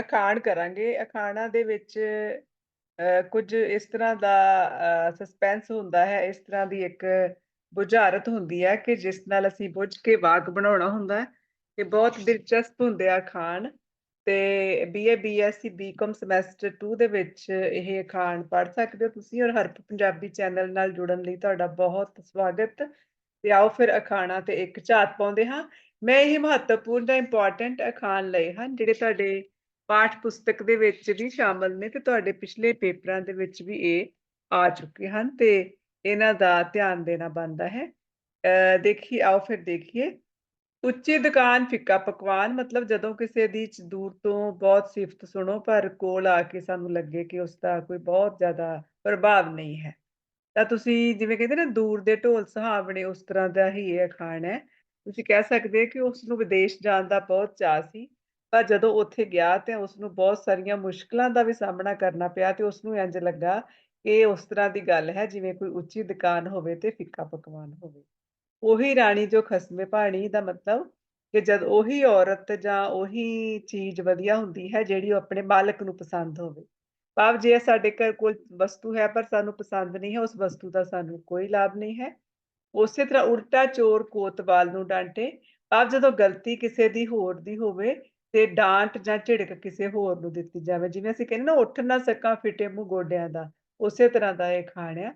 ਅਖਾਣ ਕਰਾਂਗੇ। ਅਖਾਣਾਂ ਦੇ ਵਿੱਚ ਅ, ਕੁਝ ਇਸ ਤਰ੍ਹਾਂ ਦਾ ਸਸਪੈਂਸ ਹੁੰਦਾ ਹੈ, ਇਸ ਤਰ੍ਹਾਂ ਦੀ ਇੱਕ ਬੁਝਾਰਤ ਹੁੰਦੀ ਹੈ ਕਿ ਜਿਸ ਨਾਲ ਅਸੀਂ ਬੁੱਝ ਕੇ ਵਾਕ ਬਣਾਉਣਾ ਹੁੰਦਾ ਹੈ ਤੇ ਬਹੁਤ ਦਿਲਚਸਪ ਹੁੰਦੇ ਆ ਅਖਾਣ ਤੇ ਬੀਏ, ਬੀਐਸਸੀ, ਬੀਕਾਮ ਸਮੈਸਟਰ 2 ਦੇ ਵਿੱਚ ਇਹ ਅਖਾਣ ਪੜ੍ਹ ਸਕਦੇ ਹੋ ਤੁਸੀਂ ਔਰ ਹਰਪ ਪੰਜਾਬੀ ਚੈਨਲ ਨਾਲ ਜੁੜਨ ਲਈ ਤੁਹਾਡਾ ਬਹੁਤ ਸਵਾਗਤ ਤੇ ਆਓ ਫਿਰ ਅਖਾਣਾ ਤੇ ਇੱਕ ਝਾਤ ਪਾਉਂਦੇ ਹਾਂ। ਮੈਂ ਇਹ ਮਹੱਤਵਪੂਰਨ ਜਾਂ ਇੰਪੋਰਟੈਂਟ ਅਖਾਣ ਲਏ ਹਨ ਜਿਹੜੇ ਤੁਹਾਡੇ ਪਾਠ ਪੁਸਤਕ ਦੇ ਵਿੱਚ ਵੀ ਸ਼ਾਮਲ ਨੇ ਤੇ ਤੁਹਾਡੇ ਪਿਛਲੇ ਪੇਪਰਾਂ ਦੇ ਵਿੱਚ ਵੀ ਇਹ ਆ ਚੁੱਕੇ ਹਨ ਤੇ ਇਹਨਾਂ ਦਾ ਧਿਆਨ ਦੇਣਾ ਬਣਦਾ ਹੈ। ਅ, ਦੇਖੀਏ ਆਓ ਫਿਰ ਦੇਖੀਏ। ਉੱਚੀ ਦੁਕਾਨ ਫਿੱਕਾ ਪਕਵਾਨ ਮਤਲਬ ਜਦੋਂ ਕਿਸੇ ਦੀ ਦੂਰ ਤੋਂ ਬਹੁਤ ਸਿਫਤ ਸੁਣੋ ਪਰ ਕੋਲ ਆ ਕੇ ਸਾਨੂੰ ਲੱਗੇ ਕਿ ਉਸ ਦਾ ਕੋਈ ਬਹੁਤ ਜ਼ਿਆਦਾ ਪ੍ਰਭਾਵ ਨਹੀਂ ਹੈ। ਤਾਂ ਤੁਸੀਂ ਜਿਵੇਂ ਕਹਿੰਦੇ ਨਾ ਦੂਰ ਦੇ ਢੋਲ ਸੁਹਾਵਣੇ ਉਸ ਤਰ੍ਹਾਂ ਦਾ ਹੀ ਇਹ ਅਖਾਣ ਹੈ। ਤੁਸੀਂ ਕਹਿ ਸਕਦੇ ਕਿ ਉਸ ਨੂੰ ਵਿਦੇਸ਼ ਜਾਣ ਦਾ ਬਹੁਤ ਚਾਅ ਸੀ। ਪਰ ਜਦੋਂ ਉੱਥੇ ਗਿਆ ਤੇ ਉਸ ਨੂੰ ਬਹੁਤ ਸਾਰੀਆਂ ਮੁਸ਼ਕਲਾਂ ਦਾ ਵੀ ਸਾਹਮਣਾ ਕਰਨਾ ਪਿਆ ਤੇ ਉਸ ਨੂੰ ਇੰਜ ਲੱਗਾ ਕਿ ਉਸ ਤਰ੍ਹਾਂ ਦੀ ਗੱਲ ਹੈ, ਜਿਵੇਂ ਕੋਈ ਉੱਚੀ ਦੁਕਾਨ ਹੋਵੇ ਤੇ ਫਿੱਕਾ ਪਕਵਾਨ ਹੋਵੇ। ਉਹੀ ਰਾਣੀ ਜੋ ਖਸਮੇ ਭਾਣੀ ਦਾ ਮਤਲਬ ਕਿ ਜਦ ਉਹੀ ਔਰਤ ਜਾਂ ਉਹੀ ਚੀਜ਼ ਵਧੀਆ ਹੁੰਦੀ ਹੈ ਜਿਹੜੀ ਉਹ ਆਪਣੇ ਮਾਲਕ ਨੂੰ ਪਸੰਦ ਹੋਵੇ। ਭਾਵ ਜੇ ਸਾਡੇ ਘਰ ਕੋਈ ਵਸਤੂ ਹੈ ਪਰ ਸਾਨੂੰ ਪਸੰਦ ਨਹੀਂ ਹੈ, ਉਸ ਵਸਤੂ ਦਾ ਸਾਨੂੰ ਕੋਈ ਲਾਭ ਨਹੀਂ ਹੈ। ਉਸੇ ਤਰ੍ਹਾਂ ਉਲਟਾ ਚੋਰ ਕੋਤਵਾਲ ਨੂੰ ਡਾਂਟੇ, ਭਾਵ ਜਦੋਂ ਗਲਤੀ ਕਿਸੇ ਦੀ ਹੋਰ ਦੀ ਹੋਵੇ ਤੇ ਡਾਂਟ ਜਾਂ ਝਿੜਕ ਕਿਸੇ ਹੋਰ ਨੂੰ ਦਿੱਤੀ ਜਾਵੇ, ਜਿਵੇਂ ਅਸੀਂ ਕਹਿੰਦੇ ਨਾ, ਉੱਠ ਨਾ ਸਕਾਂ ਫਿਟੇ ਮੂੰਹ ਗੋਡਿਆਂ ਦਾ, ਉਸੇ ਤਰ੍ਹਾਂ ਦਾ ਇਹ ਖਾਣ ਆ।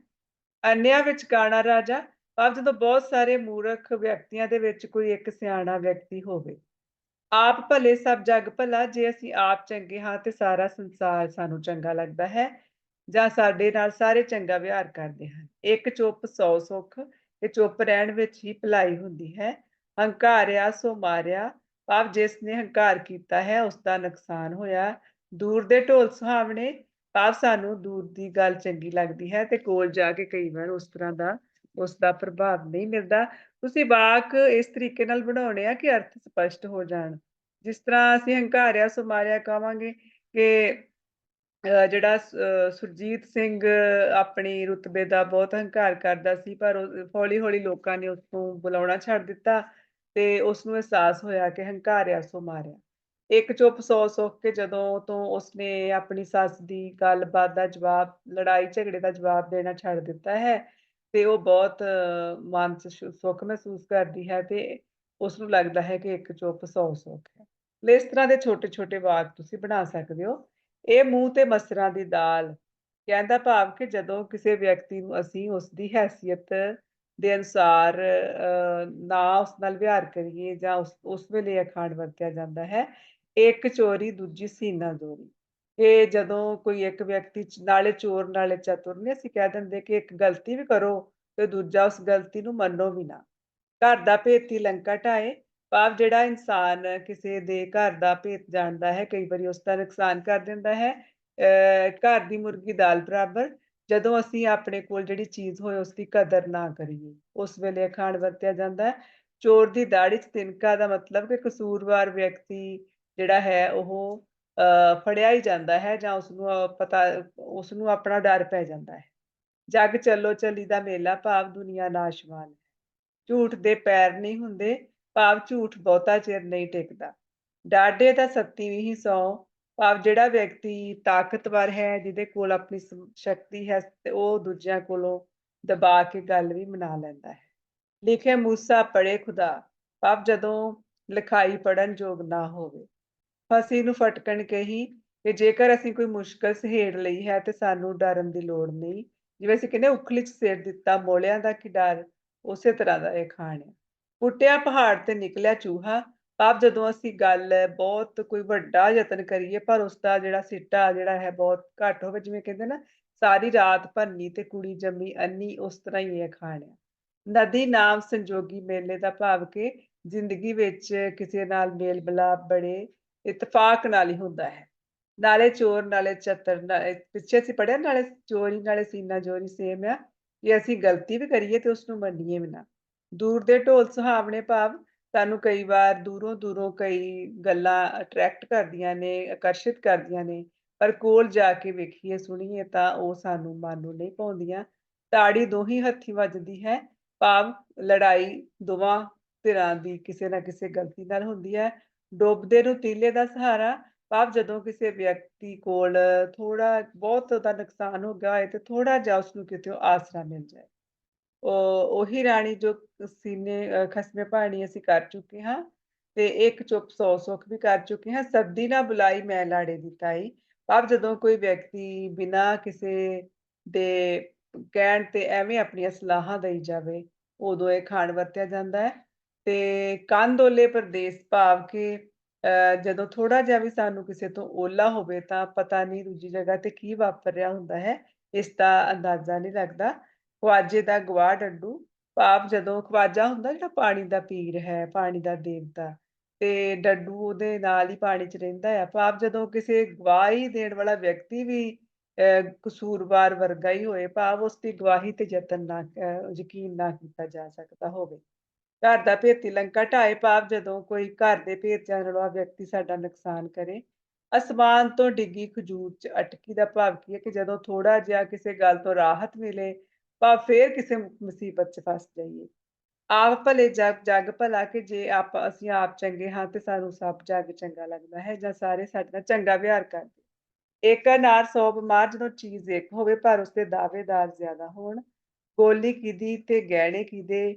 ਅੰਨਿਆਂ ਵਿੱਚ ਕਾਣਾ ਰਾਜਾ ਭਾਵ ਜਦੋਂ ਬਹੁਤ ਸਾਰੇ ਮੂਰਖ ਵਿਅਕਤੀਆਂ ਦੇ ਵਿੱਚ ਕੋਈ ਇੱਕ ਸਿਆਣਾ ਵਿਅਕਤੀ ਹੋਵੇ, ਆਪ ਭਲੇ ਸਭ ਜਗ ਭਲਾ, ਜੇ ਅਸੀਂ ਆਪ ਚੰਗੇ ਹਾਂ ਤੇ ਸਾਰਾ ਸੰਸਾਰ ਸਾਨੂੰ ਚੰਗਾ ਲੱਗਦਾ ਹੈ, ਜਾਂ ਸਾਡੇ ਨਾਲ ਸਾਰੇ ਚੰਗਾ ਵਿਹਾਰ ਕਰਦੇ ਹਨ। ਇੱਕ ਚੁੱਪ ਸੌ ਸੁੱਖ ਤੇ ਚੁੱਪ ਰਹਿਣ ਵਿੱਚ ਹੀ ਭਲਾਈ ਹੁੰਦੀ ਹੈ। ਹੰਕਾਰਿਆ ਸੋ ਮਾਰਿਆ ਭਾਵ ਜਿਸ ਨੇ ਹੰਕਾਰ ਕੀਤਾ ਹੈ ਉਸ ਦਾ ਨੁਕਸਾਨ ਹੋਇਆ। ਦੂਰ ਦੇ ਢੋਲ ਸੁਹਾਵਣੇ ਭਾਵ ਸਾਨੂੰ ਦੂਰ ਦੀ ਗੱਲ ਚੰਗੀ ਲੱਗਦੀ ਹੈ ਤੇ ਕੋਲ ਜਾ ਕੇ ਕਈ ਵਾਰ ਉਸ ਤਰ੍ਹਾਂ ਦਾ ਉਸ ਦਾ ਪ੍ਰਭਾਵ ਨਹੀਂ ਮਿਲਦਾ। ਤੁਸੀਂ ਵਾਕ ਇਸ ਤਰੀਕੇ ਨਾਲ ਬਣਾਉਣੇ ਆ ਕਿ ਅਰਥ ਸਪਸ਼ਟ ਹੋ ਜਾਣ। ਜਿਸ ਤਰ੍ਹਾਂ ਅਸੀਂ ਹੰਕਾਰਿਆ ਸੁਮਾਰਿਆ ਕਵਾਂਗੇ ਕਿ ਅ, ਜਿਹੜਾ ਸੁਰਜੀਤ ਸਿੰਘ ਆਪਣੀ ਰੁਤਬੇ ਦਾ ਬਹੁਤ ਹੰਕਾਰ ਕਰਦਾ ਸੀ ਪਰ ਹੌਲੀ ਹੌਲੀ ਲੋਕਾਂ ਨੇ ਉਸ ਨੂੰ ਬੁਲਾਉਣਾ ਛੱਡ ਦਿੱਤਾ। ਤੇ ਉਸ ਨੂੰ ਅਹਿਸਾਸ ਹੋਇਆ ਕਿ ਹੰਕਾਰਿਆ ਸੋ ਮਾਰਿਆ ਇੱਕ ਚੁੱਪ ਸੌ ਸੁੱਖ ਕੇ ਜਦੋਂ ਤੋਂ ਉਸਨੇ ਆਪਣੀ ਸੱਸ ਦੀ ਗੱਲਬਾਤ ਦਾ ਜਵਾਬ ਲੜਾਈ ਝਗੜੇ ਦਾ ਜਵਾਬ ਦੇਣਾ ਛੱਡ ਦਿੱਤਾ ਹੈ ਤੇ ਉਹ ਬਹੁਤ ਅ, ਸੁੱਖ ਮਹਿਸੂਸ ਕਰਦੀ ਹੈ ਤੇ ਉਸ ਨੂੰ ਲੱਗਦਾ ਹੈ ਕਿ ਇੱਕ ਚੁੱਪ ਸੌ ਸੁੱਖ ਹੈ। ਇਸ ਤਰ੍ਹਾਂ ਦੇ ਛੋਟੇ-ਛੋਟੇ ਵਾਕ ਤੁਸੀਂ ਬਣਾ ਸਕਦੇ ਹੋ। ਇਹ ਮੂੰਹ ਤੇ ਮਸਰਾਂ ਦੀ ਦਾਲ ਕਹਿੰਦਾ ਭਾਵ ਕਿ ਜਦੋਂ ਕਿਸੇ ਵਿਅਕਤੀ ਨੂੰ ਅਸੀਂ ਉਸ ਦੀ ਹੈਸੀਅਤ ਦੇ ਅਨੁਸਾਰ ਨਾ ਉਸ ਨਾਲ ਵਿਹਾਰ ਕਰੀਏ ਜਾਂ ਉਸ ਉਸ ਵੇਲੇ ਅਖਾਣ ਵਰਤਿਆ ਜਾਂਦਾ ਹੈ, ਇੱਕ ਚੋਰੀ ਦੂਜੀ ਸੀਨਾ ਜ਼ੋਰੀ। ਕਿ ਜਦੋਂ ਕੋਈ ਇੱਕ ਵਿਅਕਤੀ ਨਾਲੇ ਚੋਰ ਨਾਲੇ ਚਤੁਰ ਨੇ ਅਸੀਂ ਕਹਿ ਦਿੰਦੇ ਕਿ ਇੱਕ ਗਲਤੀ ਵੀ ਕਰੋ ਤੇ ਦੂਜਾ ਉਸ ਗਲਤੀ ਨੂੰ ਮੰਨੋ ਵੀ ਨਾ। ਘਰ ਦਾ ਭੇਤੀ ਲੰਕਾ ਢਾਏ ਭਾਵ ਜਿਹੜਾ ਇਨਸਾਨ ਕਿਸੇ ਦੇ ਘਰ ਦਾ ਭੇਤ ਜਾਣਦਾ ਹੈ ਕਈ ਵਾਰੀ ਉਸ ਦਾ ਨੁਕਸਾਨ ਕਰ ਦਿੰਦਾ ਹੈ ਅਹ ਘਰ ਦੀ ਮੁਰਗੀ ਦਾਲ ਬਰਾਬਰ ਜਦੋਂ ਅਸੀਂ ਆਪਣੇ ਕੋਲ ਜਿਹੜੀ ਚੀਜ਼ ਹੋਏ ਉਸ ਦੀ ਕਦਰ ਨਾ ਕਰੀਏ, ਉਸ ਵੇਲੇ ਅਖਾਣ ਵਰਤਿਆ ਜਾਂਦਾ ਹੈ। ਚੋਰ ਦੀ ਦਾੜੀ 'ਚ ਤਿਨਕਾ ਦਾ ਮਤਲਬ ਕਿ ਕਸੂਰਵਾਰ ਵਿਅਕਤੀ ਜਿਹੜਾ ਹੈ, ਉਹ ਫੜਿਆ ਹੀ ਜਾਂਦਾ ਹੈ ਜਾਂ ਉਸ ਨੂੰ ਪਤਾ ਉਸ ਨੂੰ ਆਪਣਾ ਡਰ ਪੈ ਜਾਂਦਾ ਹੈ। ਜੱਗ ਚੱਲੋ ਚੱਲੀ ਦਾ ਮੇਲਾ, ਭਾਵ ਦੁਨੀਆ ਨਾਸ਼ਵਾਨ ਹੈ। ਝੂਠ ਦੇ ਪੈਰ ਨਹੀਂ ਹੁੰਦੇ, ਭਾਵ ਝੂਠ ਬਹੁਤਾ ਚਿਰ ਨਹੀਂ ਟਿਕਦਾ। ਡਾਢੇ ਦਾ ਸੱਤੀ ਵੀ ਸੌ ਭਾਵ ਜਿਹੜਾ ਵਿਅਕਤੀ ਤਾਕਤਵਰ ਹੈ, ਜਿਹਦੇ ਕੋਲ ਆਪਣੀ ਸਮ- ਸ਼ਕਤੀ ਹੈ, ਤੇ ਉਹ ਦੂਜਿਆਂ ਕੋਲੋਂ ਦਬਾ ਕੇ ਗੱਲ ਵੀ ਮਨਾ ਲੈਂਦਾ ਹੈ। ਲਿਖਿਆ ਮੂਸਾ ਪੜੇ ਖੁਦਾ ਭਾਵ ਜਦੋਂ ਲਿਖਾਈ ਪੜਨ ਯੋਗ ਨਾ ਹੋਵੇ। ਫਸੀ ਨੂੰ ਫਟਕਣ ਕਹੀ ਕਿ ਜੇਕਰ ਅਸੀਂ ਕੋਈ ਮੁਸ਼ਕਲ ਸਹੇੜ ਲਈ ਹੈ, ਤੇ ਸਾਨੂੰ ਡਰਨ ਦੀ ਲੋੜ ਨਹੀਂ। ਜਿਵੇਂ ਅਸੀਂ ਕਹਿੰਦੇ ਉਖਲੀ 'ਚ ਸਿਰ ਦਿੱਤਾ ਮੋਲਿਆਂ ਦਾ ਕੀ ਡਰ, ਉਸੇ ਤਰ੍ਹਾਂ ਦਾ ਇਹ ਖਾਣ ਹੈ। ਪੁੱਟਿਆ ਪਹਾੜ ਤੇ ਨਿਕਲਿਆ ਚੂਹਾ ਭਾਵ ਜਦੋਂ ਅਸੀਂ ਗੱਲ ਬਹੁਤ ਕੋਈ ਵੱਡਾ ਯਤਨ ਕਰੀਏ, ਪਰ ਉਸ ਦਾ ਜਿਹੜਾ ਸਿੱਟਾ ਜਿਹੜਾ ਹੈ ਬਹੁਤ ਘੱਟ ਹੋਵੇ, ਜਿਵੇਂ ਕਹਿੰਦੇ ਨਾ, ਸਾਰੀ ਰਾਤ ਭੰਨੀ ਤੇ ਕੁੜੀ ਜੰਮੀ ਅੰਨੀ, ਉਸ ਤਰ੍ਹਾਂ ਹੀ ਇਹ ਖਾਣ ਹੈ ਨਦੀ ਨਾਮ ਸੰਜੋਗੀ ਮੇਲੇ ਦਾ ਭਾਵ ਕਿ ਜ਼ਿੰਦਗੀ ਵਿੱਚ ਕਿਸੇ ਨਾਲ ਮੇਲ ਮਿਲਾਪ ਬੜੇ ਇਤਫਾਕ ਨਾਲ ਹੀ ਹੁੰਦਾ ਹੈ। ਨਾਲੇ ਚੋਰ, ਨਾਲੇ ਚਤਰ, ਨਾ- ਪਿੱਛੇ ਸੀ ਪੜਿਆ ਨਾਲੇ ਚੋਰੀ, ਨਾਲੇ ਸੀਨਾ ਚੋਰੀ ਸੇਮ ਆ। ਕਿ ਅਸੀਂ ਗਲਤੀ ਵੀ ਕਰੀਏ ਤੇ ਉਸ ਨੂੰ ਮੰਨੀਏ ਵੀ ਨਾ। ਦੂਰ ਦੇ ਢੋਲ ਸੁਹਾਵਣੇ ਭਾਵ ਸਾਨੂੰ ਕਈ ਵਾਰ ਦੂਰੋਂ ਦੂਰੋਂ ਕਈ ਗੱਲਾਂ ਅਟਰੈਕਟ ਕਰਦੀਆਂ ਨੇ, ਆਕਰਸ਼ਿਤ ਕਰਦੀਆਂ ਨੇ, ਪਰ ਕੋਲ ਜਾ ਕੇ ਵੇਖੀਏ, ਸੁਣੀਏ ਤਾਂ ਉਹ ਸਾਨੂੰ ਮਨ ਨੂੰ ਨਹੀਂ ਪਾਉਂਦੀਆਂ ਤਾੜੀ ਦੋਹੀਂ ਹੱਥੀਂ ਵੱਜਦੀ ਹੈ, ਭਾਵ ਲੜਾਈ ਦੋਵਾਂ ਧਿਰਾਂ ਦੀ ਕਿਸੇ ਨਾ ਕਿਸੇ ਗਲਤੀ ਨਾਲ ਹੁੰਦੀ ਹੈ ਡੁੱਬਦੇ ਨੂੰ ਤੀਲੇ ਦਾ ਸਹਾਰਾ, ਭਾਵ ਜਦੋਂ ਕਿਸੇ ਵਿਅਕਤੀ ਕੋਲ ਥੋੜਾ ਬਹੁਤ ਉਹਦਾ ਨੁਕਸਾਨ ਹੋ ਗਿਆ ਹੋਏ ਤੇ ਥੋੜਾ ਜਿਹਾ ਉਸਨੂੰ ਕਿਤੇ ਆਸਰਾ ਮਿਲ ਜਾਏ। ਉਹੀ ਰਾਣੀ ਜੋ ਸੀਨੇ ਖਸਮੇ ਭਾਣੀ ਅਸੀਂ ਕਰ ਚੁੱਕੇ ਹਾਂ ਤੇ ਇੱਕ ਚੁੱਪ ਸੌ ਸੁੱਖ ਵੀ ਕਰ ਚੁੱਕੇ ਹਾਂ। ਸਬਦੀ ਨਾ ਬੁਲਾਈ ਮੈਂ ਲਾੜੇ ਦੀ ਤਾਈ। ਭਾਵ ਜਦੋਂ ਕੋਈ ਵਿਅਕਤੀ ਬਿਨਾਂ ਕਿਸੇ ਦੇ ਕਹਿਣ ਤੇ ਐਵੇਂ ਆਪਣੀਆਂ ਸਲਾਹਾਂ ਦੇਈ ਜਾਵੇ ਉਦੋਂ ਇਹ ਖਾਣ ਵਰਤਿਆ ਜਾਂਦਾ ਹੈ। ਤੇ ਕੰਦੋਲੇ ਪ੍ਰਦੇਸ਼ ਭਾਵ ਕਿ ਅ, ਜਦੋਂ ਥੋੜਾ ਜਿਹਾ ਵੀ ਸਾਨੂੰ ਕਿਸੇ ਤੋਂ ਓਲਾ ਹੋਵੇ ਤਾਂ ਪਤਾ ਨਹੀਂ ਦੂਜੀ ਜਗ੍ਹਾ ਤੇ ਕੀ ਵਾਪਰ ਰਿਹਾ ਹੁੰਦਾ ਹੈ। ਇਸ ਦਾ ਅੰਦਾਜ਼ਾ ਨਹੀਂ ਲੱਗਦਾ। ਖਵਾਜੇ ਦਾ ਗਵਾਹ ਡੱਡੂ ਭਾਵ ਜਦੋਂ ਖਵਾਜਾ ਹੁੰਦਾ ਜਿਹੜਾ ਪਾਣੀ ਦਾ ਪੀਰ ਹੈ, ਪਾਣੀ ਦਾ ਦੇਵਤਾ, ਤੇ ਡੱਡੂ ਉਹਦੇ ਨਾਲ ਹੀ ਪਾਣੀ 'ਚ ਰਹਿੰਦਾ ਹੈ ਭਾਵ ਜਦੋਂ ਕਿਸੇ ਗਵਾਹੀ ਦੇਣ ਵਾਲਾ ਵਿਅਕਤੀ ਵੀ ਕਸੂਰਵਾਰ ਵਰਗਾ ਹੀ ਹੋਏ ਭਾਵ ਉਸ ਦੀ ਗਵਾਹੀ ਤੇ ਯਤਨ ਨਾ ਯਕੀਨ ਨਾ ਕੀਤਾ ਜਾ ਸਕਦਾ ਹੋਵੇ। ਘਰ ਦਾ ਭੇਤੀ ਲੰਕਾ ਢਾਏ ਭਾਵ ਜਦੋਂ ਕੋਈ ਘਰ ਦੇ ਭੇਤ ਜਾਣ ਵਾਲਾ ਵਿਅਕਤੀ ਸਾਡਾ ਨੁਕਸਾਨ ਕਰੇ, ਅਸਮਾਨ ਤੋਂ ਡਿੱਗੀ ਖਜੂਰ 'ਚ ਅਟਕੀ ਦਾ ਭਾਵ ਕੀ ਹੈ ਕਿ ਜਦੋਂ ਥੋੜਾ ਜਿਹਾ ਕਿਸੇ ਗੱਲ ਤੋਂ ਰਾਹਤ ਮਿਲੇ ਭਾਵ ਫੇਰ ਕਿਸੇ ਮੁਸੀਬਤ 'ਚ ਫਸ ਜਾਈਏ। ਆਪ ਭਲੇ ਜਗ ਜਗ ਭਲਾ ਕਿ ਜੇ ਆਪ ਅਸੀਂ ਆਪ ਚੰਗੇ ਹਾਂ ਤੇ ਸਾਨੂੰ ਸਭ ਜਗ ਚੰਗਾ ਲੱਗਦਾ ਹੈ ਜਾਂ ਸਾਰੇ ਸਾਡੇ ਨਾਲ ਚੰਗਾ ਵਿਹਾਰ ਕਰਦੇ। ਇੱਕ ਅਨਾਰ ਸੌ ਬਿਮਾਰ ਜਦੋਂ ਚੀਜ਼ ਇੱਕ ਹੋਵੇ ਪਰ ਉਸਦੇ ਦਾਅਵੇਦਾਰ ਜ਼ਿਆਦਾ ਹੋਣ। ਗੋਲੀ ਕਿਹਦੀ ਤੇ ਗਹਿਣੇ ਕਿਹਦੇ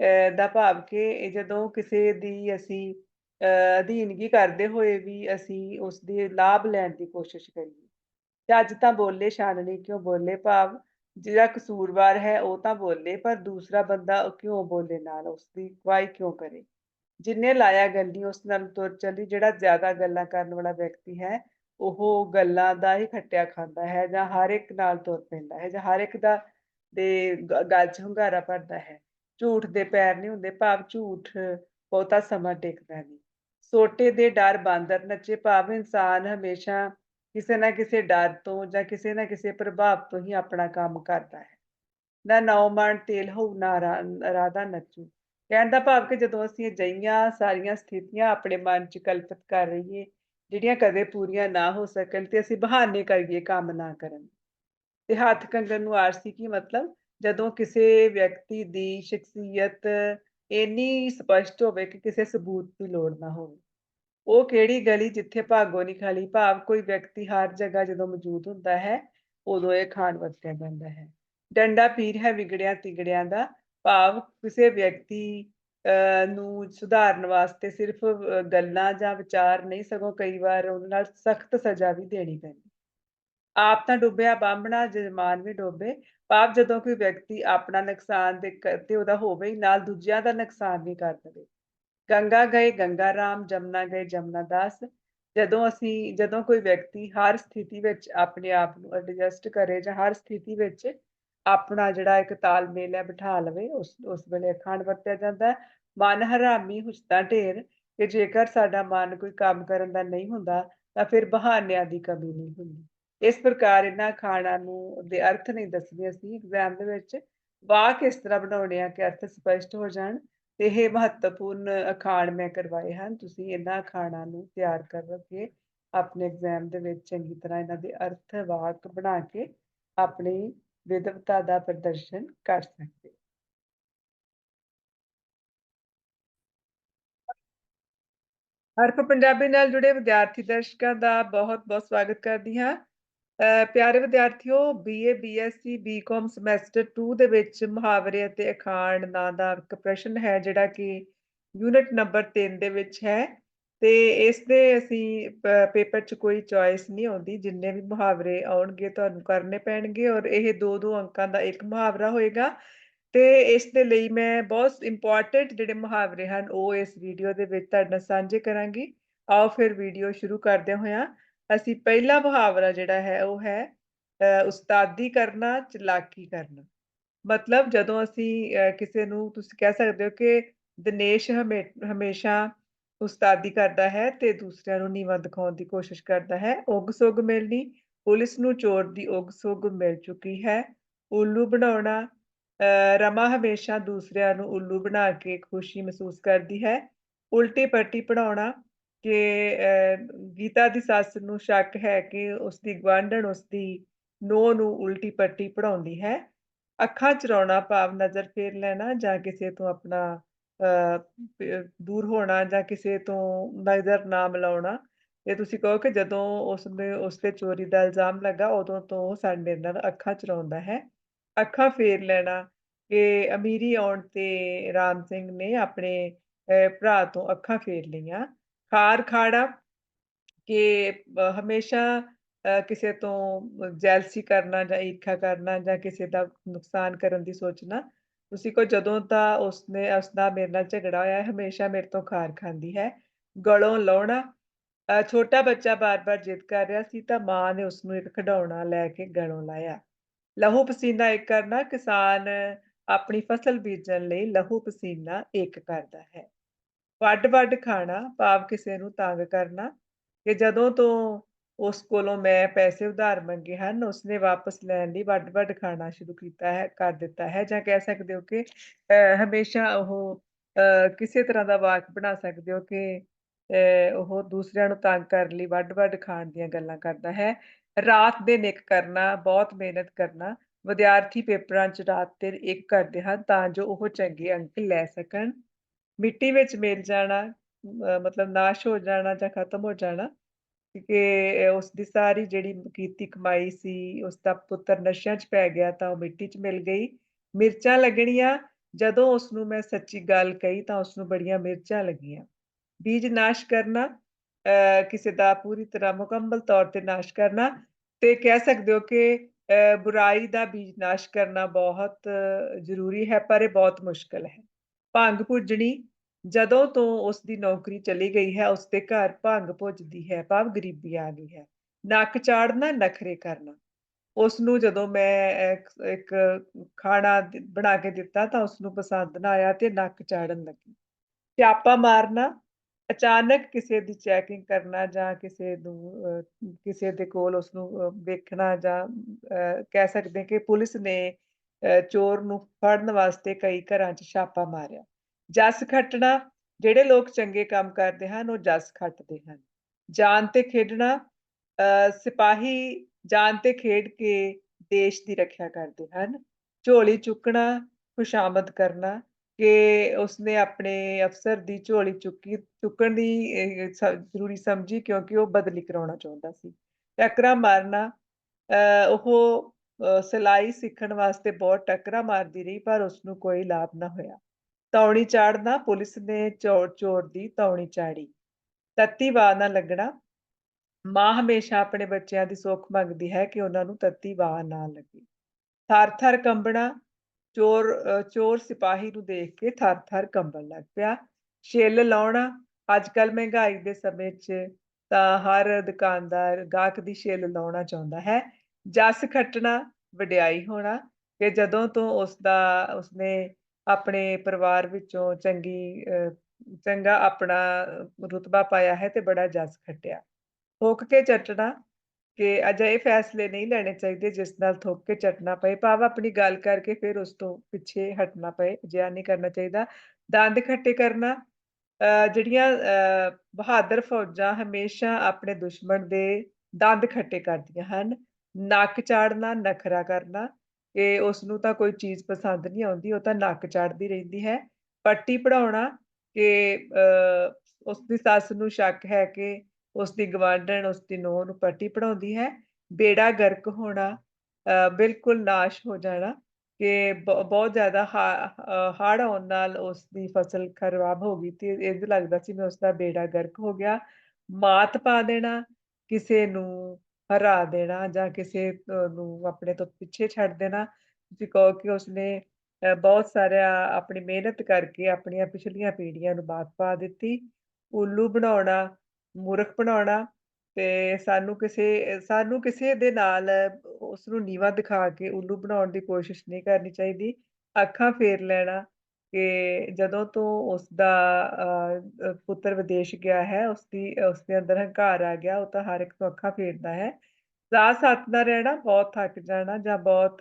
ਅਹ, ਦਾ ਭਾਵ ਕਿ ਜਦੋਂ ਕਿਸੇ ਦੀ ਅਸੀਂ ਅਹ, ਅਧੀਨਗੀ ਕਰਦੇ ਹੋਏ ਵੀ ਅਸੀਂ ਉਸ ਦੇ ਲਾਭ ਲੈਣ ਦੀ ਕੋਸ਼ਿਸ਼ ਕਰੀਏ। ਤੇ ਅੱਜ ਤਾਂ ਬੋਲੇ ਸ਼ਾਨਣੀ ਕਿਉਂ ਬੋਲੇ ਭਾਵ? ਜਿਹੜਾ ਕਸੂਰਵਾਰ ਹੈ, ਉਹ ਤਾਂ ਬੋਲੇ, ਪਰ ਦੂਸਰਾ ਬੰਦਾ ਕਿਉਂ ਬੋਲੇ ਨਾਲ? ਉਸਦੀ ਅਗਵਾਈ ਕਿਉਂ ਕਰੇ? ਜਿੰਨੇ ਲਾਇਆ ਗੱਲੀ, ਉਸ ਨਾਲ ਤੁਰ ਚੱਲੀ, ਜਿਹੜਾ ਜ਼ਿਆਦਾ ਗੱਲਾਂ ਕਰਨ ਵਾਲਾ ਵਿਅਕਤੀ ਹੈ, ਉਹ ਗੱਲਾਂ ਦਾ ਹੀ ਖੱਟਿਆ ਖਾਂਦਾ ਹੈ, ਜਾਂ ਹਰ ਇੱਕ ਨਾਲ ਤੁਰ ਪੈਂਦਾ ਹੈ, ਜਾਂ ਹਰ ਇੱਕ ਦਾ ਦੇ ਗ- ਗੱਲ 'ਚ ਹੁੰਗਾਰਾ ਭਰਦਾ ਹੈ। ਝੂਠ ਦੇ ਪੈਰ ਨਹੀਂ ਹੁੰਦੇ, ਭਾਵ ਝੂਠ ਬਹੁਤਾ ਸਮਾਂ ਟਿਕਦਾ ਨਹੀਂ। ਸੋਟੇ ਦੇ ਡਰ ਬਾਂਦਰ ਨੱਚੇ, ਭਾਵ ਇਨਸਾਨ ਹਮੇਸ਼ਾ ਕਿਸੇ ਨਾ ਕਿਸੇ ਡਰ ਤੋਂ ਜਾਂ ਕਿਸੇ ਨਾ ਕਿਸੇ ਪ੍ਰਭਾਵ ਤੋਂ ਹੀ ਆਪਣਾ ਕੰਮ ਕਰਦਾ ਹੈ। ਨਾ ਨੌ ਮਣ ਤੇਲ ਹੋਊ, ਨਾ ਰਾਧਾ ਨੱਚੂ। ਕਹਿਣ ਦਾ ਭਾਵ ਕਿ ਜਦੋਂ ਅਸੀਂ ਅਜਿਹੀਆਂ ਸਾਰੀਆਂ ਸਥਿਤੀਆਂ ਆਪਣੇ ਮਨ 'ਚ ਕਲਪਿਤ ਕਰ ਰਹੀਏ, ਜਿਹੜੀਆਂ ਕਦੇ ਪੂਰੀਆਂ ਨਾ ਹੋ ਸਕਣ ਤੇ ਅਸੀਂ ਬਹਾਨੇ ਕਰੀਏ ਕੰਮ ਨਾ ਕਰਨ। ਤੇ ਹੱਥ ਕੰਗਣ ਨੂੰ ਆਰਸੀ ਕੀ ਮਤਲਬ? ਜਦੋਂ ਕਿਸੇ ਵਿਅਕਤੀ ਦੀ ਸ਼ਖਸੀਅਤ ਇੰਨੀ ਸਪਸ਼ਟ ਹੋਵੇ ਕਿ ਕਿਸੇ ਸਬੂਤ ਦੀ ਲੋੜ ਨਾ ਹੋਵੇ। ਉਹ ਕਿਹੜੀ ਗਲੀ ਜਿੱਥੇ ਭਾਗੋ ਨਹੀਂ ਖਾਲੀ? ਭਾਵ ਕੋਈ ਵਿਅਕਤੀ ਹਰ ਜਗ੍ਹਾ ਜਦੋਂ ਮੌਜੂਦ ਹੁੰਦਾ ਹੈ, ਉਦੋਂ ਇਹ ਖਾਣ ਵਰਤਿਆ ਜਾਂਦਾ ਹੈ। ਡੰਡਾ ਪੀਰ ਹੈ ਵਿਗੜਿਆ ਤਿਗੜਿਆਂ ਦਾ। ਭਾਵ ਕਿਸੇ ਵਿਅਕਤੀ ਨੂੰ ਸੁਧਾਰਨ ਵਾਸਤੇ ਸਿਰਫ ਗੱਲਾਂ ਜਾਂ ਵਿਚਾਰ ਨਹੀਂ, ਸਗੋਂ ਕਈ ਵਾਰ ਉਹਨਾਂ ਨਾਲ ਸਖਤ ਸਜ਼ਾ ਵੀ ਦੇਣੀ ਪੈਂਦੀ। ਆਪ ਤਾਂ ਡੁੱਬਿਆ ਬਾਂਭਣਾ ਜਜਮਾਨ ਵੀ ਡੋਬੇ। ਭਾਵ ਜਦੋਂ ਕੋਈ ਵਿਅਕਤੀ ਆਪਣਾ ਨੁਕਸਾਨ ਦੇ ਤੇ ਉਹਦਾ ਹੋਵੇ ਨਾਲ ਦੂਜਿਆਂ ਦਾ ਨੁਕਸਾਨ ਵੀ ਕਰ ਦੇਵੇ। ਗੰਗਾ ਗਏ, ਗੰਗਾ ਰਾਮ, ਜਮਨਾ ਗਏ, ਜਮਨਾ ਦਾਸ। ਜਦੋਂ ਅਸੀਂ, ਜਦੋਂ ਕੋਈ ਵਿਅਕਤੀ ਹਰ ਸਥਿਤੀ ਵਿੱਚ ਆਪਣੇ ਆਪ ਨੂੰ ਐਡਜਸਟ ਕਰੇ ਜਾਂ ਹਰ ਸਥਿਤੀ ਵਿੱਚ ਆਪਣਾ ਜਿਹੜਾ ਇੱਕ ਤਾਲਮੇਲ ਹੈ ਬਿਠਾ ਲਵੇ, ਉਸ ਉਸ ਵੇਲੇ ਅਖੰਡ ਵਰਤਿਆ ਜਾਂਦਾ ਮਨ ਹਰਾਮੀ ਹੁਸਦਾ ਢੇਰ ਕਿ ਜੇਕਰ ਸਾਡਾ ਮਨ ਕੋਈ ਕੰਮ ਕਰਨ ਦਾ ਨਹੀਂ ਹੁੰਦਾ, ਤਾਂ ਫਿਰ ਬਹਾਨਿਆਂ ਦੀ ਕਮੀ ਨਹੀਂ ਹੁੰਦੀ। ਇਸ ਪ੍ਰਕਾਰ ਇਹਨਾਂ ਖਾਣਾ ਨੂੰ ਦੇ ਅਰਥ ਨਹੀਂ ਦੱਸਦੇ ਅਸੀਂ। ਐਗਜ਼ਾਮ ਦੇ ਵਿੱਚ ਵਾਕ ਇਸ ਤਰ੍ਹਾਂ ਬਣਾਉਣੇ ਆ ਕਿ ਅਰਥ ਸਪਸ਼ਟ ਹੋ ਜਾਣ। ਤੇ ਇਹ ਮਹੱਤਵਪੂਰਨ ਅਖਾਣ ਮੈਂ ਕਰਵਾਏ ਹਨ ਤੁਸੀਂ ਇਹਨਾਂ ਅਖਾਣਾਂ ਨੂੰ ਤਿਆਰ ਕਰਕੇ ਆਪਣੇ ਐਗਜ਼ਾਮ ਦੇ ਵਿੱਚ ਚੰਗੀ ਤਰ੍ਹਾਂ ਇਹਨਾਂ ਦੇ ਅਰਥ ਵਾਕ ਬਣਾ ਕੇ ਆਪਣੀ ਵਿਦਵਤਾ ਦਾ ਪ੍ਰਦਰਸ਼ਨ ਕਰ ਸਕਦੇ ਹੋ। ਹਰਫ ਪੰਜਾਬੀ ਨਾਲ ਜੁੜੇ ਵਿਦਿਆਰਥੀ ਦਰਸ਼ਕਾਂ ਦਾ ਬਹੁਤ-ਬਹੁਤ ਸਵਾਗਤ ਕਰਦੀ ਹਾਂ ਪਿਆਰੇ ਵਿਦਿਆਰਥੀਓ ਬੀਏ ਬੀਐਸਸੀ ਬੀਕਾਮ ਸਮੈਸਟਰ 2 ਦੇ ਵਿੱਚ ਮੁਹਾਵਰੇ ਅਤੇ ਅਖਾਣ ਨਾਂ ਦਾ ਇੱਕ ਪ੍ਰਸ਼ਨ ਹੈ, ਜਿਹੜਾ ਕਿ ਯੂਨਿਟ ਨੰਬਰ 3 ਦੇ ਵਿੱਚ ਹੈ ਤੇ ਇਸ ਦੇ ਅਸੀਂ ਪੇਪਰ 'ਚ ਕੋਈ ਚੋਇਸ ਨਹੀਂ ਆਉਂਦੀ, ਜਿੰਨੇ ਵੀ ਮੁਹਾਵਰੇ ਆਉਣਗੇ ਤੁਹਾਨੂੰ ਕਰਨੇ ਪੈਣਗੇ ਔਰ ਇਹ ਦੋ ਦੋ ਅੰਕਾਂ ਦਾ ਇੱਕ ਮੁਹਾਵਰਾ ਹੋਏਗਾ ਤੇ ਇਸ ਦੇ ਲਈ ਮੈਂ ਬਹੁਤ ਇੰਪੋਰਟੈਂਟ ਜਿਹੜੇ ਮੁਹਾਵਰੇ ਹਨ, ਉਹ ਇਸ ਵੀਡੀਓ ਦੇ ਵਿੱਚ ਤੁਹਾਡੇ ਨਾਲ ਸਾਂਝੇ ਕਰਾਂਗੀ। ਆਓ ਫਿਰ ਵੀਡੀਓ ਸ਼ੁਰੂ ਕਰਦੇ ਹੋਇਆ ਅਸੀਂ ਪਹਿਲਾ ਮੁਹਾਵਰਾ ਜਿਹੜਾ ਹੈ ਉਹ ਹੈ ਅ, ਉਸਤਾਦੀ ਕਰਨਾ ਚਲਾਕੀ ਕਰਨਾ। ਮਤਲਬ ਜਦੋਂ ਅਸੀਂ ਕਿਸੇ ਨੂੰ ਤੁਸੀਂ ਕਹਿ ਸਕਦੇ ਹੋ ਕਿ ਦਿਨੇਸ਼ ਹਮੇ ਹਮੇਸ਼ਾ ਉਸਤਾਦੀ ਕਰਦਾ ਹੈ ਤੇ ਦੂਸਰਿਆਂ ਨੂੰ ਨੀਵਾਂ ਦਿਖਾਉਣ ਦੀ ਕੋਸ਼ਿਸ਼ ਕਰਦਾ ਹੈ ਉਗ ਸੁਗ ਮਿਲਣੀ ਪੁਲਿਸ ਨੂੰ ਚੋਰ ਦੀ ਉਗ ਸੁਗ ਮਿਲ ਚੁੱਕੀ ਹੈ ਉੱਲੂ ਬਣਾਉਣਾ ਅ, ਰਮਾ ਹਮੇਸ਼ਾ ਦੂਸਰਿਆਂ ਨੂੰ ਉੱਲੂ ਬਣਾ ਕੇ ਖੁਸ਼ੀ ਮਹਿਸੂਸ ਕਰਦੀ ਹੈ ਉਲਟੀ ਪੱਟੀ ਪੜਾਉਣਾ ਕਿ ਗੀਤਾ ਦੀ ਸੱਸ ਨੂੰ ਸ਼ੱਕ ਹੈ ਕਿ ਉਸ ਦੀ ਗੁਆਂਢਣ ਉਸ ਦੀ ਨੂੰਹ ਨੂੰ ਉਲਟੀ ਪੱਟੀ ਪੜਾਉਂਦੀ ਹੈ ਅੱਖਾਂ ਚਰਾਉਣਾ ਭਾਵ ਨਜ਼ਰ ਫੇਰ ਲੈਣਾ ਜਾਂ ਕਿਸੇ ਤੋਂ ਆਪਣਾ ਦੂਰ ਹੋਣਾ ਜਾਂ ਕਿਸੇ ਤੋਂ ਨਜ਼ਰ ਨਾ ਮਿਲਾਉਣਾ ਇਹ ਤੁਸੀਂ ਕਹੋ ਕਿ ਜਦੋਂ ਉਸਨੇ ਉਸ ਤੇ ਚੋਰੀ ਦਾ ਇਲਜ਼ਾਮ ਲੱਗਾ ਉਦੋਂ ਤੋਂ ਸਾਡੇ ਮੇਰੇ ਨਾਲ ਅੱਖਾਂ ਚਰਾਉਂਦਾ ਹੈ। ਅੱਖਾਂ ਫੇਰ ਲੈਣਾ ਕਿ ਅਮੀਰੀ ਆਉਣ ਤੇ ਰਾਮ ਸਿੰਘ ਨੇ ਆਪਣੇ ਅ, ਭਰਾ ਤੋਂ ਅੱਖਾਂ ਫੇਰ ਲਈਆਂ। ਖਾਰ ਖਾੜਾ ਕਿ ਹਮੇਸ਼ਾ ਕਿਸੇ ਤੋਂ ਜੈਲਸੀ ਕਰਨਾ ਜਾਂ ਈਰਖਾ ਕਰਨਾ ਜਾਂ ਕਿਸੇ ਦਾ ਨੁਕਸਾਨ ਕਰਨ ਦੀ ਸੋਚਣਾ। ਤੁਸੀਂ ਕਹੋ ਜਦੋਂ ਦਾ ਉਸਨੇ ਉਸਦਾ ਮੇਰੇ ਨਾਲ ਝਗੜਾ ਹੋਇਆ ਹੈ, ਹਮੇਸ਼ਾ ਮੇਰੇ ਤੋਂ ਖਾਰ ਖਾਂਦੀ ਹੈ। ਗਲੋਂ ਲਾਉਣਾ ਅ, ਛੋਟਾ ਬੱਚਾ ਬਾਰ-ਬਾਰ ਜਿੱਦ ਕਰ ਰਿਹਾ ਸੀ ਤਾਂ ਮਾਂ ਨੇ ਉਸਨੂੰ ਇੱਕ ਖਿਡੌਣਾ ਲੈ ਕੇ ਗਲੋਂ ਲਾਇਆ ਲਹੂ ਪਸੀਨਾ ਇੱਕ ਕਰਨਾ, ਕਿਸਾਨ ਆਪਣੀ ਫਸਲ ਬੀਜਣ ਲਈ ਲਹੂ ਪਸੀਨਾ ਇੱਕ ਕਰਦਾ ਹੈ। ਵੱਡ-ਵੱਡ ਖਾਣਾ ਭਾਵ ਕਿਸੇ ਨੂੰ ਤੰਗ ਕਰਨਾ ਕਿ ਜਦੋਂ ਤੋਂ ਉਸ ਕੋਲੋਂ ਮੈਂ ਪੈਸੇ ਉਧਾਰ ਮੰਗੇ ਹਨ, ਉਸਨੇ ਵਾਪਸ ਲੈਣ ਲਈ ਵੱਡ-ਵੱਡ ਖਾਣਾ ਸ਼ੁਰੂ ਕੀਤਾ ਹੈ ਕਰ ਦਿੱਤਾ ਹੈ ਜਾਂ ਕਹਿ ਸਕਦੇ ਹੋ ਕਿ ਹਮੇਸ਼ਾ ਉਹ ਕਿਸੇ ਤਰ੍ਹਾਂ ਦਾ ਵਾਕ ਬਣਾ ਸਕਦੇ ਹੋ ਕਿ ਉਹ ਦੂਸਰਿਆਂ ਨੂੰ ਤੰਗ ਕਰਨ ਲਈ ਵੱਡ-ਵੱਡ ਖਾਣ ਦੀਆਂ ਗੱਲਾਂ ਕਰਦਾ ਹੈ। ਰਾਤ ਦਿਨ ਇੱਕ ਕਰਨਾ, ਬਹੁਤ ਮਿਹਨਤ ਕਰਨਾ, ਵਿਦਿਆਰਥੀ ਪੇਪਰਾਂ 'ਚ ਰਾਤ ਦਿਨ ਇੱਕ ਕਰਦੇ ਹਨ ਤਾਂ ਜੋ ਉਹ ਚੰਗੇ ਅੰਕ ਲੈ ਸਕਣ। ਮਿੱਟੀ ਵਿੱਚ ਮਿਲ ਜਾਣਾ ਮਤਲਬ ਨਾਸ਼ ਹੋ ਜਾਣਾ ਜਾਂ ਖਤਮ ਹੋ ਜਾਣਾ ਕਿ ਉਸਦੀ ਸਾਰੀ ਜਿਹੜੀ ਕੀਤੀ ਕਮਾਈ ਸੀ, ਉਸਦਾ ਪੁੱਤਰ ਨਸ਼ਿਆਂ 'ਚ ਪੈ ਗਿਆ ਤਾਂ ਉਹ ਮਿੱਟੀ 'ਚ ਮਿਲ ਗਈ। ਮਿਰਚਾਂ ਲੱਗਣੀਆਂ, ਜਦੋਂ ਉਸਨੂੰ ਮੈਂ ਸੱਚੀ ਗੱਲ ਕਹੀ ਤਾਂ ਉਸਨੂੰ ਬੜੀਆਂ ਮਿਰਚਾਂ ਲੱਗੀਆਂ। ਬੀਜ ਨਾਸ਼ ਕਰਨਾ ਅ, ਕਿਸੇ ਦਾ ਪੂਰੀ ਤਰ੍ਹਾਂ ਮੁਕੰਮਲ ਤੌਰ ਤੇ ਨਾਸ਼ ਕਰਨਾ ਤੇ ਕਹਿ ਸਕਦੇ ਹੋ ਕਿ ਅ, ਬੁਰਾਈ ਦਾ ਬੀਜ ਨਾਸ਼ ਕਰਨਾ ਬਹੁਤ ਜ਼ਰੂਰੀ ਹੈ, ਪਰ ਇਹ ਬਹੁਤ ਮੁਸ਼ਕਲ ਹੈ। ਭੰਗ ਭੁੱਜਣੀ, ਜਦੋਂ ਤੋਂ ਉਸਦੀ ਨੌਕਰੀ ਚਲੀ ਗਈ ਹੈ, ਉਸਦੇ ਘਰ ਭੰਗ ਭੁੱਜਦੀ ਹੈ, ਭਾਵ ਗਰੀਬੀ ਆ ਗਈ ਹੈ। ਨੱਕ ਚਾੜਨਾ, ਨਖਰੇ ਕਰਨਾ, ਉਸਨੂੰ ਜਦੋਂ ਮੈਂ ਇੱਕ ਖਾਣਾ ਬਣਾ ਕੇ ਦਿੱਤਾ ਤਾਂ ਉਸਨੂੰ ਪਸੰਦ ਨਾ ਆਇਆ ਤੇ ਨੱਕ ਚਾੜਨ ਲੱਗੀ। ਸਿਆਪਾ ਮਾਰਨਾ, ਅਚਾਨਕ ਕਿਸੇ ਦੀ ਚੈਕਿੰਗ ਕਰਨਾ ਜਾਂ ਕਿਸੇ ਨੂੰ ਕਿਸੇ ਦੇ ਕੋਲ ਉਸਨੂੰ ਅ, ਵੇਖਣਾ ਜਾਂ ਕਹਿ ਸਕਦੇ ਕਿ ਪੁਲਿਸ ਨੇ ਚੋਰ ਨੂੰ ਫੜਨ ਵਾਸਤੇ ਕਈ ਘਰਾਂ 'ਚ ਛਾਪਾ ਮਾਰਿਆ। ਜੱਸ ਖੱਟਣਾ, ਜਿਹੜੇ ਲੋਕ ਚੰਗੇ ਕੰਮ ਕਰਦੇ ਹਨ, ਉਹ ਜੱਸ ਖੱਟਦੇ ਹਨ। ਜਾਨ ਤੇ ਖੇਡਣਾ ਸਿਪਾਹੀ ਜਾਨ ਤੇ ਖੇਡ ਕੇ ਦੇਸ਼ ਦੀ ਰੱਖਿਆ ਕਰਦੇ ਹਨ। ਝੋਲੀ ਚੁੱਕਣਾ, ਖੁਸ਼ਾਮਦ ਕਰਨਾ ਕਿ ਉਸਨੇ ਆਪਣੇ ਅਫ਼ਸਰ ਦੀ ਝੋਲੀ ਚੁੱਕੀ ਚੁੱਕਣ ਦੀ ਜ਼ਰੂਰੀ ਸਮਝੀ ਕਿਉਂਕਿ ਉਹ ਬਦਲੀ ਕਰਾਉਣਾ ਚਾਹੁੰਦਾ ਸੀ। ਟੱਕਰਾਂ ਮਾਰਨਾ ਅ, ਉਹ ਸਿਲਾਈ ਸਿੱਖਣ ਵਾਸਤੇ ਬਹੁਤ ਟੱਕਰਾਂ ਮਾਰਦੀ ਰਹੀ ਪਰ ਉਸਨੂੰ ਕੋਈ ਲਾਭ ਨਾ ਹੋਇਆ। ਤੌਣੀ ਚਾੜਨਾ, ਪੁਲਿਸ ਨੇ ਚੋਰ ਚੋਰ ਦੀ ਤੌਣੀ ਚਾੜੀ। ਤੱਤੀ ਵਾਹ ਨਾ ਲੱਗਣਾ, ਮਾਂ ਹਮੇਸ਼ਾ ਆਪਣੇ ਬੱਚਿਆਂ ਦੀ ਸੁੱਖ ਮੰਗਦੀ ਹੈ ਕਿ ਉਹਨਾਂ ਨੂੰ ਤੱਤੀ ਵਾਹ ਨਾ ਲੱਗੇ। ਥਰ-ਥਰ ਕੰਬਣਾ, ਚੋਰ ਚੋਰ ਸਿਪਾਹੀ ਨੂੰ ਦੇਖ ਕੇ ਥਰ-ਥਰ ਕੰਬਣ ਲੱਗ ਪਿਆ। ਛਿੱਲ ਲਾਉਣਾ, ਅੱਜ-ਕੱਲ੍ਹ ਮਹਿੰਗਾਈ ਦੇ ਸਮੇਂ 'ਚ ਤਾਂ ਹਰ ਦੁਕਾਨਦਾਰ ਗਾਹਕ ਦੀ ਛਿੱਲ ਲਾਉਣਾ ਚਾਹੁੰਦਾ ਹੈ। ਜੱਸ ਖੱਟਣਾ, ਵਡਿਆਈ ਹੋਣਾ ਕਿ ਜਦੋਂ ਤੋਂ ਉਸਦਾ ਉਸਨੇ ਆਪਣੇ ਪਰਿਵਾਰ ਵਿੱਚੋਂ ਚੰਗੀ ਅ, ਚੰਗਾ ਆਪਣਾ ਰੁਤਬਾ ਪਾਇਆ ਹੈ ਤੇ ਬੜਾ ਜੱਸ ਖੱਟਿਆ। ਥੋਕ ਕੇ ਚੱਟਣਾ ਕਿ ਅਜਿਹੇ ਫੈਸਲੇ ਨਹੀਂ ਲੈਣੇ ਚਾਹੀਦੇ ਜਿਸ ਨਾਲ ਥੋਕ ਕੇ ਚੱਟਣਾ ਪਏ, ਭਾਵ ਆਪਣੀ ਗੱਲ ਕਰਕੇ ਫਿਰ ਉਸ ਤੋਂ ਪਿੱਛੇ ਹਟਣਾ ਪਏ, ਅਜਿਹਾ ਨਹੀਂ ਕਰਨਾ ਚਾਹੀਦਾ। ਦੰਦ ਖੱਟੇ ਕਰਨਾ ਅ, ਜਿਹੜੀਆਂ ਅ, ਬਹਾਦਰ ਫੌਜਾਂ ਹਮੇਸ਼ਾ ਆਪਣੇ ਦੁਸ਼ਮਣ ਦੇ ਦੰਦ ਖੱਟੇ ਕਰਦੀਆਂ ਹਨ। ਨੱਕ ਚਾੜਨਾ, ਨਖਰਾ ਕਰਨਾ ਕਿ ਉਸਨੂੰ ਤਾਂ ਕੋਈ ਚੀਜ਼ ਪਸੰਦ ਨਹੀਂ ਆਉਂਦੀ, ਉਹ ਤਾਂ ਨੱਕ ਚਾੜਦੀ ਰਹਿੰਦੀ ਹੈ। ਪੱਟੀ ਪੜ੍ਹਾਉਣਾ ਕਿ ਅ, ਉਸਦੀ ਸੱਸ ਨੂੰ ਸ਼ੱਕ ਹੈ ਕਿ ਉਸਦੀ ਗੁਆਂਢਣ ਉਸਦੀ ਨੂੰਹ ਨੂੰ ਪੱਟੀ ਪੜ੍ਹਾਉਂਦੀ ਹੈ। ਬੇੜਾ ਗਰਕ ਹੋਣਾ ਅ, ਬਿਲਕੁਲ ਨਾਸ਼ ਹੋ ਜਾਣਾ ਕਿ ਬ ਬਹੁਤ ਜ਼ਿਆਦਾ ਹਾੜ ਆਉਣ ਨਾਲ ਉਸਦੀ ਫਸਲ ਖਰਾਬ ਹੋ ਗਈ ਤੇ ਇਹ ਲੱਗਦਾ ਸੀ ਵੀ ਉਸਦਾ ਬੇੜਾ ਗਰਕ ਹੋ ਗਿਆ। ਮਾਤ ਪਾ ਦੇਣਾ, ਕਿਸੇ ਨੂੰ ਹਰਾ ਦੇਣਾ ਜਾਂ ਕਿਸੇ ਨੂੰ ਆਪਣੇ ਤੋਂ ਪਿੱਛੇ ਛੱਡ ਦੇਣਾ। ਤੁਸੀਂ ਕਹੋ ਕਿ ਉਸਨੇ ਬਹੁਤ ਸਾਰਾ ਆਪਣੀ ਮਿਹਨਤ ਕਰਕੇ ਆਪਣੀਆਂ ਪਿਛਲੀਆਂ ਪੀੜ੍ਹੀਆਂ ਨੂੰ ਬਾਤ ਪਾ ਦਿੱਤੀ। ਉੱਲੂ ਬਣਾਉਣਾ, ਮੂਰਖ ਬਣਾਉਣਾ ਤੇ ਸਾਨੂੰ ਕਿਸੇ ਸਾਨੂੰ ਕਿਸੇ ਦੇ ਨਾਲ ਉਸਨੂੰ ਨੀਵਾਂ ਦਿਖਾ ਕੇ ਉੱਲੂ ਬਣਾਉਣ ਦੀ ਕੋਸ਼ਿਸ਼ ਨਹੀਂ ਕਰਨੀ ਚਾਹੀਦੀ। ਅੱਖਾਂ ਫੇਰ ਲੈਣਾ ਕਿ ਜਦੋਂ ਤੋਂ ਉਸਦਾ ਅ, ਪੁੱਤਰ ਵਿਦੇਸ਼ ਗਿਆ ਹੈ, ਉਸਦੀ ਉਸਦੇ ਅੰਦਰ ਹੰਕਾਰ ਆ ਗਿਆ, ਉਹ ਤਾਂ ਹਰ ਇੱਕ ਤੋਂ ਅੱਖਾਂ ਫੇਰਦਾ ਹੈ। ਸਾਹ-ਸੱਤ ਨਾ ਰਹਿਣਾ, ਬਹੁਤ ਥੱਕ ਜਾਣਾ ਜਾਂ ਬਹੁਤ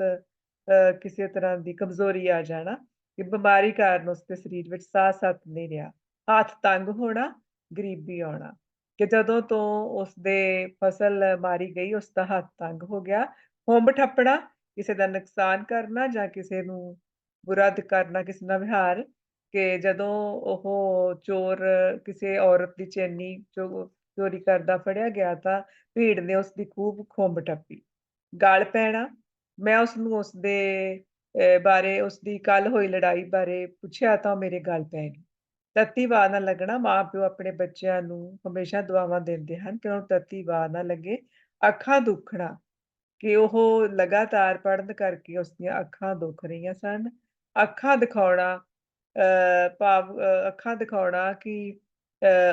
ਕਿਸੇ ਤਰ੍ਹਾਂ ਦੀ ਕਮਜ਼ੋਰੀ ਆ ਜਾਣਾ ਕਿ ਬਿਮਾਰੀ ਕਾਰਨ ਉਸਦੇ ਸਰੀਰ ਵਿੱਚ ਸਾਹ-ਸੱਤ ਨਹੀਂ ਰਿਹਾ। ਹੱਥ ਤੰਗ ਹੋਣਾ, ਗਰੀਬੀ ਆਉਣਾ ਕਿ ਜਦੋਂ ਤੋਂ ਉਸਦੇ ਫਸਲ ਮਾਰੀ ਗਈ, ਉਸਦਾ ਹੱਥ ਤੰਗ ਹੋ ਗਿਆ। ਹੁੰਬ ਠੱਪਣਾ, ਕਿਸੇ ਦਾ ਨੁਕਸਾਨ ਕਰਨਾ ਜਾਂ ਕਿਸੇ ਨੂੰ ਬੁਰਾ ਦ ਕਰਨਾ, ਕਿਸੇ ਨਾਲ ਵਿਹਾਰ ਕਿ ਜਦੋਂ ਉਹ ਚੋਰ ਕਿਸੇ ਔਰਤ ਦੀ ਚੈਨੀ ਚੋ ਚੋਰੀ ਕਰਦਾ ਫੜਿਆ ਗਿਆ ਤਾਂ ਭੀੜ ਨੇ ਉਸ ਦੀ ਖੂਬ ਖੁੰਬ ਟੱਪੀ। ਗਲ ਪੈਣਾ, ਮੈਂ ਉਸਨੂੰ ਉਸਦੇ ਅ, ਬਾਰੇ ਉਸਦੀ ਕੱਲ੍ਹ ਹੋਈ ਲੜਾਈ ਬਾਰੇ ਪੁੱਛਿਆ ਤਾਂ ਉਹ ਮੇਰੇ ਗਲ ਪੈ ਗਈ। ਤੱਤੀ ਵਾਹ ਨਾ ਲੱਗਣਾ, ਮਾਂ-ਪਿਓ ਆਪਣੇ ਬੱਚਿਆਂ ਨੂੰ ਹਮੇਸ਼ਾ ਦੁਆਵਾਂ ਦਿੰਦੇ ਹਨ ਕਿ ਉਹਨਾਂ ਨੂੰ ਤੱਤੀ ਵਾਹ ਨਾ ਲੱਗੇ। ਅੱਖਾਂ ਦੁੱਖਣਾ, ਕਿ ਉਹ ਲਗਾਤਾਰ ਪੜ੍ਹਨ ਕਰਕੇ ਉਸਦੀਆਂ ਅੱਖਾਂ ਦੁਖ ਰਹੀਆਂ ਸਨ। ਅੱਖਾਂ ਦਿਖਾਉਣਾ ਅ, ਭਾਵ ਅੱਖਾਂ ਦਿਖਾਉਣਾ ਕਿ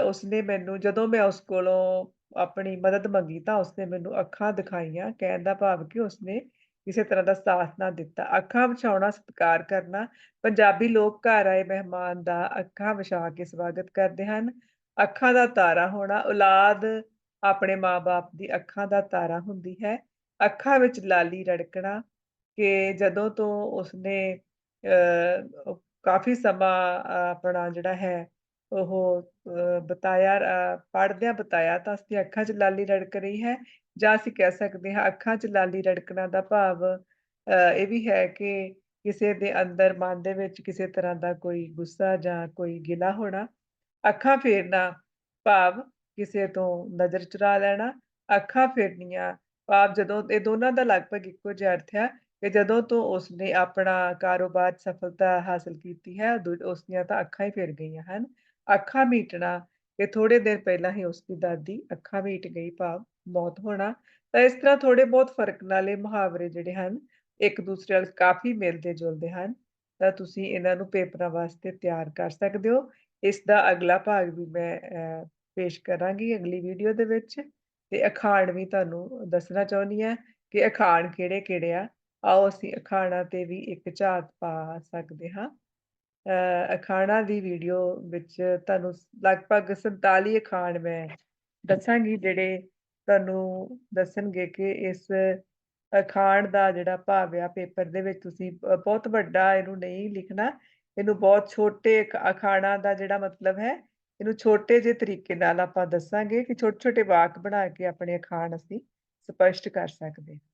ਉਸਨੇ ਮੈਨੂੰ ਜਦੋਂ ਮੈਂ ਉਸ ਕੋਲੋਂ ਆਪਣੀ ਮਦਦ ਮੰਗੀ ਤਾਂ ਉਸਨੇ ਮੈਨੂੰ ਅੱਖਾਂ ਦਿਖਾਈਆਂ, ਕਹਿਣ ਦਾ ਭਾਵ ਕਿ ਉਸਨੇ ਕਿਸੇ ਤਰ੍ਹਾਂ ਦਾ ਸਾਥ ਨਾ ਦਿੱਤਾ। ਅੱਖਾਂ ਵਿਛਾਉਣਾ, ਸਤਿਕਾਰ ਕਰਨਾ, ਪੰਜਾਬੀ ਲੋਕ ਘਰ ਆਏ ਮਹਿਮਾਨ ਦਾ ਅੱਖਾਂ ਵਿਛਾ ਕੇ ਸਵਾਗਤ ਕਰਦੇ ਹਨ। ਅੱਖਾਂ ਦਾ ਤਾਰਾ ਹੋਣਾ, ਔਲਾਦ ਆਪਣੇ ਮਾਂ-ਬਾਪ ਦੀ ਅੱਖਾਂ ਦਾ ਤਾਰਾ ਹੁੰਦੀ ਹੈ। ਅੱਖਾਂ ਵਿੱਚ ਲਾਲੀ ਰੜਕਣਾ, ਕਿ ਜਦੋਂ ਤੋਂ ਉਸਨੇ ਕਾਫ਼ੀ ਸਮਾਂ ਆਪਣਾ ਜਿਹੜਾ ਹੈ ਉਹ ਅ, ਬਿਤਾਇਆ ਅ, ਪੜ੍ਹਦਿਆਂ ਬਿਤਾਇਆ ਤਾਂ ਉਸਦੀਆਂ ਅੱਖਾਂ 'ਚ ਲਾਲੀ ਰੜਕ ਰਹੀ ਹੈ ਜਾਂ ਅਸੀਂ ਕਹਿ ਸਕਦੇ ਹਾਂ ਅੱਖਾਂ 'ਚ ਲਾਲੀ ਰੜਕਣਾ ਦਾ ਭਾਵ ਇਹ ਵੀ ਹੈ ਕਿ ਕਿਸੇ ਦੇ ਅੰਦਰ ਮਨ ਦੇ ਵਿੱਚ ਕਿਸੇ ਤਰ੍ਹਾਂ ਦਾ ਕੋਈ ਗੁੱਸਾ ਜਾਂ ਕੋਈ ਗਿਲਾ ਹੋਣਾ। ਅੱਖਾਂ ਫੇਰਨਾ, ਭਾਵ ਕਿਸੇ ਤੋਂ ਨਜ਼ਰ ਚੁਰਾ ਲੈਣਾ। ਅੱਖਾਂ ਫੇਰਨੀਆਂ, ਭਾਵ ਜਦੋਂ ਇਹ ਦੋਨਾਂ ਦਾ ਲਗਭਗ ਇੱਕੋ ਜਿਹਾ ਅਰਥ ਹੈ ਕਿ ਜਦੋਂ ਤੋਂ ਉਸਨੇ ਆਪਣਾ ਕਾਰੋਬਾਰ ਸਫਲਤਾ ਹਾਸਲ ਕੀਤੀ ਹੈ, ਦੂ ਉਸਦੀਆਂ ਤਾਂ ਅੱਖਾਂ ਹੀ ਫਿਰ ਗਈਆਂ ਹਨ। ਅੱਖਾਂ ਮੀਟਣਾ, ਕਿ ਥੋੜ੍ਹੇ ਦਿਨ ਪਹਿਲਾਂ ਹੀ ਉਸਦੀ ਦਾਦੀ ਅੱਖਾਂ ਮੀਟ ਗਈ, ਭਾਵ ਮੌਤ ਹੋਣਾ। ਤਾਂ ਇਸ ਤਰ੍ਹਾਂ ਥੋੜ੍ਹੇ ਬਹੁਤ ਫ਼ਰਕ ਨਾਲ ਇਹ ਮੁਹਾਵਰੇ ਜਿਹੜੇ ਹਨ, ਇੱਕ-ਦੂਸਰੇ ਨਾਲ ਕਾਫ਼ੀ ਮਿਲਦੇ-ਜੁਲਦੇ ਹਨ। ਤਾਂ ਤੁਸੀਂ ਇਹਨਾਂ ਨੂੰ ਪੇਪਰਾਂ ਵਾਸਤੇ ਤਿਆਰ ਕਰ ਸਕਦੇ ਹੋ। ਇਸ ਦਾ ਅਗਲਾ ਭਾਗ ਵੀ ਮੈਂ ਪੇਸ਼ ਕਰਾਂਗੀ ਅਗਲੀ ਵੀਡੀਓ ਦੇ ਵਿੱਚ ਤੇ ਅਖਾਣ ਵੀ ਤੁਹਾਨੂੰ ਦੱਸਣਾ ਚਾਹੁੰਦੀ ਹਾਂ ਕਿ ਅਖਾਣ ਕਿਹੜੇ-ਕਿਹੜੇ ਆ। ਆਓ ਅਸੀਂ ਅਖਾਣਾਂ ਤੇ ਵੀ ਇੱਕ ਝਾਤ ਪਾ ਸਕਦੇ ਹਾਂ। ਅ, ਅਖਾਣਾਂ ਦੀ ਵੀਡੀਓ ਵਿੱਚ ਤੁਹਾਨੂੰ ਲਗਭਗ 47 ਅਖਾਣ ਮੈਂ ਦੱਸਾਂਗੀ ਜਿਹੜੇ ਤੁਹਾਨੂੰ ਦੱਸਣਗੇ ਕਿ ਇਸ ਅਖਾਣ ਦਾ ਜਿਹੜਾ ਭਾਵ ਆ ਪੇਪਰ ਦੇ ਵਿੱਚ ਤੁਸੀਂ ਬਹੁਤ ਵੱਡਾ ਇਹਨੂੰ ਨਹੀਂ ਲਿਖਣਾ, ਇਹਨੂੰ ਬਹੁਤ ਛੋਟੇ ਅਖ ਅਖਾਣਾਂ ਦਾ ਜਿਹੜਾ ਮਤਲਬ ਹੈ, ਇਹਨੂੰ ਛੋਟੇ ਜਿਹੇ ਤਰੀਕੇ ਨਾਲ ਆਪਾਂ ਦੱਸਾਂਗੇ ਕਿ ਛੋਟੇ-ਛੋਟੇ ਵਾਕ ਬਣਾ ਕੇ ਆਪਣੇ ਅਖਾਣ ਅਸੀਂ ਸਪਸ਼ਟ ਕਰ ਸਕਦੇ ਹਾਂ।